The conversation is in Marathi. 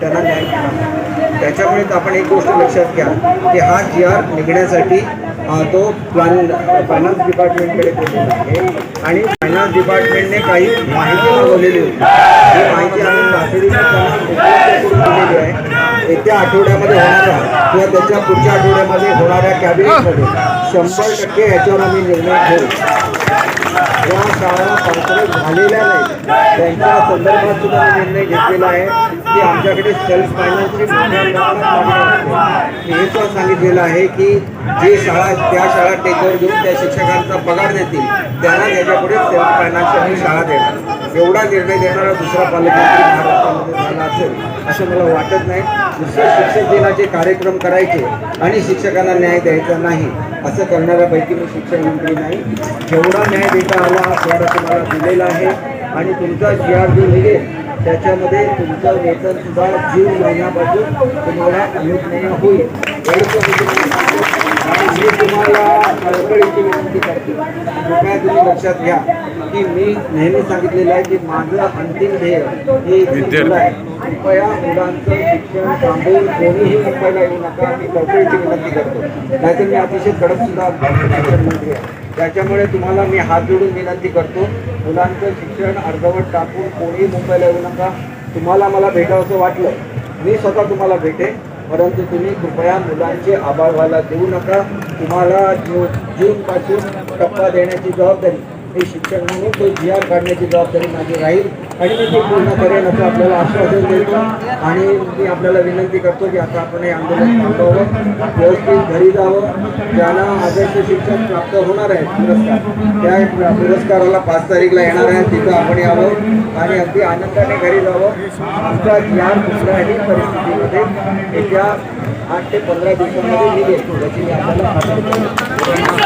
त्यांना न्याय मिळाला त्याच्यामुळे आपण एक गोष्ट लक्षात घ्या की हा जी आर निघण्यासाठी तो प्लॅन फायनान्स डिपार्टमेंटकडे गेलेला आहे. आणि फायनान्स डिपार्टमेंटने काही माहिती मागवलेली होती. ही माहिती आम्ही तातडीने दिलेली आहे. येत्या आठवड्यामध्ये होणाऱ्या किंवा त्याच्या पुढच्या आठवड्यामध्ये होणाऱ्या कॅबिनेटमध्ये शंभर टक्के याच्यावर आम्ही निर्णय घेऊ. ज्या शाळा कॉन्ट्रॅक्ट झालेल्या नाहीत त्यांच्या संदर्भात सुद्धा निर्णय घेतलेला आहे की आमच्याकडे सेल्फ फायनान्सची हे पण सांगितलेलं आहे की जे शाळा त्या शाळा टेकवर घेऊन त्या शिक्षकांचा पगार देतील त्यांना त्याच्यापुढे सेल्फ फायनान्सची शाळा देणार. एवढा निर्णय देणारा दुसरा पालकमंत्री महाराष्ट्रामध्ये झाला असेल असं मला वाटत नाही. नुसतं शिक्षक दिनाचे कार्यक्रम करायचे आणि शिक्षकांना न्याय द्यायचा नाही असं करणाऱ्यापैकी मी शिक्षण मंत्री नाही. जेवढा न्याय देता आला तेवढा तुम्हाला दिलेला आहे. आणि तुमचा जी आर जो निघेल त्याच्यामध्ये तुमचं वेतन सुद्धा जून महिन्यापासून तुम्हाला अनुज्ञेय होईल. आणि मी तुम्हाला कळकळीची विनंती करतो. कृपया तुम्ही लक्षात घ्या की मी नेहमी सांगितलेलं आहे की माझं अंतिम ध्येय हे मुलं आहे. कृपया मुलांचं शिक्षण थांबवून कोणीही मुंबईला येऊ नका. मी कळकळीची विनंती करतो. नाहीतर मी अतिशय कडक सुद्धा शिक्षण मंत्री आहे. त्याच्यामुळे तुम्हाला मी हात जोडून विनंती करतो मुलांचं शिक्षण अर्धवट टाकून कोणीही मुंबईला येऊ नका. तुम्हाला मला भेटावंसं वाटलं मी स्वतः तुम्हाला भेटेन परंतु तुम्ही कृपया मुलांचे आभार व्हायला देऊ नका. तुम्हाला जू जूनपासून टप्पा देण्याची जबाबदारी मी शिक्षण म्हणून तो जी आर काढण्याची जबाबदारी माझी राहील. आणि मी ते पूर्ण करेन असं आपल्याला आश्वासन देतो आणि मी आपल्याला विनंती करतो की आता आपण हे आंदोलन थांबवावं. व्यवस्थित घरी जावं ज्यांना आदर्श शिक्षण प्राप्त होणार आहे पुरस्कार. त्या पुरस्काराला पाच तारीखला येणार आहे तिथं आपण यावं आणि अगदी आनंदाने घरी जावं. आमच्या या आर कुठल्याही परिस्थितीमध्ये येत्या आठ ते पंधरा दिवसांमध्ये निघेल याची आपल्याला